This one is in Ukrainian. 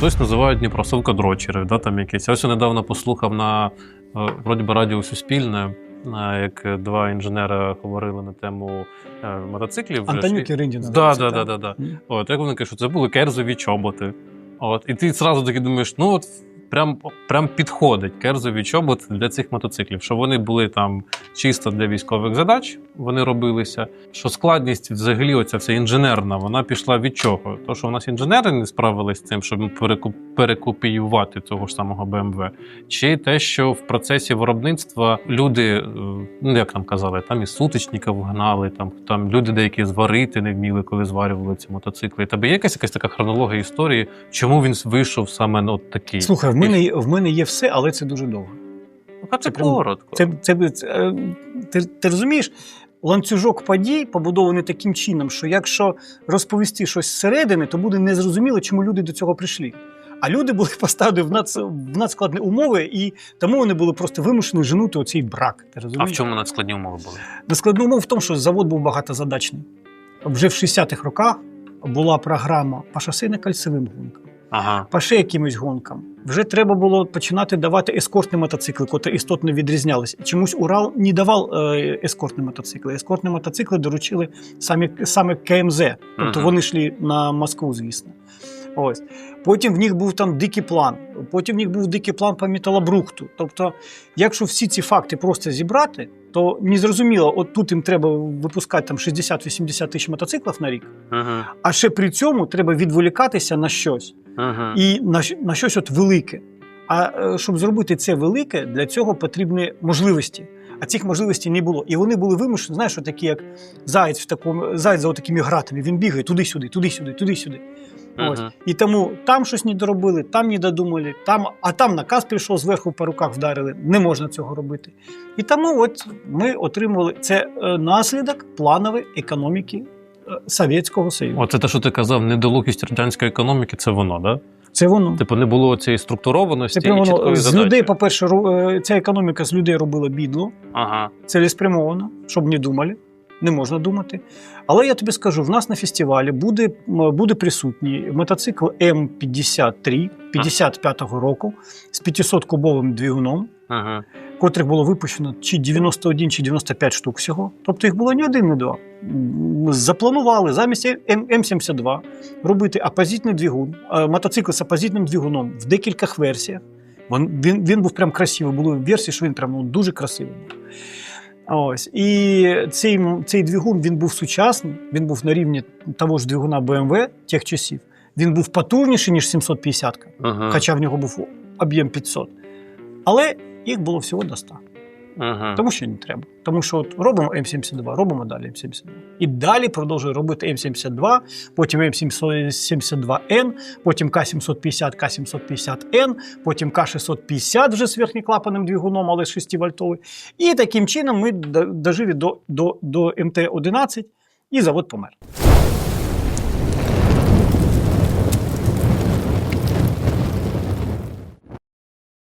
Хтось називає Дніпросовка дрочерів, да, там якісь. Ось недавно послухав на е, вроді би радіо Суспільне, е, як два інженери говорили на тему е, мотоциклів. Антонюк і Риндіна. Да, да, да, да, да. От, як вони кажуть, що це були керзові чоботи. От, і ти зразу таки думаєш, ну от прям, прям підходить керзові чоботи для цих мотоциклів, що вони були там чисто для військових задач, вони робилися. Що складність взагалі, оця вся інженерна, вона пішла від чого? То, що у нас інженери не справились з цим, щоб переку- перекопіювати того ж самого BMW, чи те, що в процесі виробництва люди, е, ну як там казали, там і сутичників гнали, там, там люди деякі зварити не вміли, коли зварювали ці мотоцикли. Тебе є якась якась така хронологія історії, чому він вийшов саме ну, от такий? Слухай, в мене, в мене є все, але це дуже довго. Ну, а це це прям- коротко. Це, це, це, е, ти, ти розумієш, ланцюжок подій побудований таким чином, що якщо розповісти щось зсередини, то буде незрозуміло, чому люди до цього прийшли. А люди були поставлені в, нац, в надскладні умови, і тому вони були просто вимушені женути оцей брак. Ти А в чому надскладні умови були? Наскладна умова в тому, що завод був багатозадачний. Вже в 60-х роках була програма по шосейно-кольцевим гонкам, Ага. по ще якимось гонкам. Вже треба було починати давати ескортні мотоцикли, котрі істотно відрізнялися. Чомусь Урал не давав е, ескортні мотоцикли. Ескортні мотоцикли доручили самі, саме КМЗ. Тобто вони йшли на Москву, звісно. Ось. Потім в них був там дикий план. Потім в них був дикий план по металобрухту. Тобто, якщо всі ці факти просто зібрати, то не зрозуміло, от тут їм треба випускати там 60-80 тисяч мотоциклів на рік, Угу. а ще при цьому треба відволікатися на щось Угу. і на, на щось от велике. А е, щоб зробити це велике, для цього потрібні можливості. А цих можливостей не було. І вони були вимушені, знаєш, такі, як заєць в такому заєць за такими гратами. Він бігає туди-сюди, туди-сюди, туди-сюди. Ось. І тому там щось не доробили, там не додумали, там, а там наказ прийшов зверху по руках вдарили. Не можна цього робити. І тому от ми отримували це е, наслідок планової економіки Совєтського Союзу. Оце те, що ти казав, недолугість радянської економіки, це воно, да? Це воно. Типу, не було цієї структурованості Це і воно чіткої з задачі. людей, по-перше, е, ця економіка з людей робила бідло, Ага. цілеспрямовано, щоб не думали. Не можна думати. Але я тобі скажу: в нас на фестивалі буде, буде присутній мотоцикл М53 55-го року з 500-кубовим двигуном, Ага. котрих було випущено чи 91, чи 95 штук всього. Тобто їх було не один, не два. Запланували замість М- М72 робити опозитний двигун, мотоцикл з опозитним двигуном в декількох версіях. Він, він, він був прям красивий. Були версії, що він прям ну, дуже красивий був. Ось. І цей, цей двигун він був сучасний, він був на рівні того ж двигуна BMW тих часів. Він був потужніший, ніж 750 Ага. хоча в нього був об'єм 500. Але їх було всього до 100. Ага. Тому що не треба. Тому що от робимо М72, робимо далі М72. І далі продовжує робити М72, потім М772Н, потім К750, К750Н, потім К650 вже з верхньоклапаним двигуном, але 6 вольтовий. І таким чином ми до- дожили до, до, до МТ-11 і завод помер.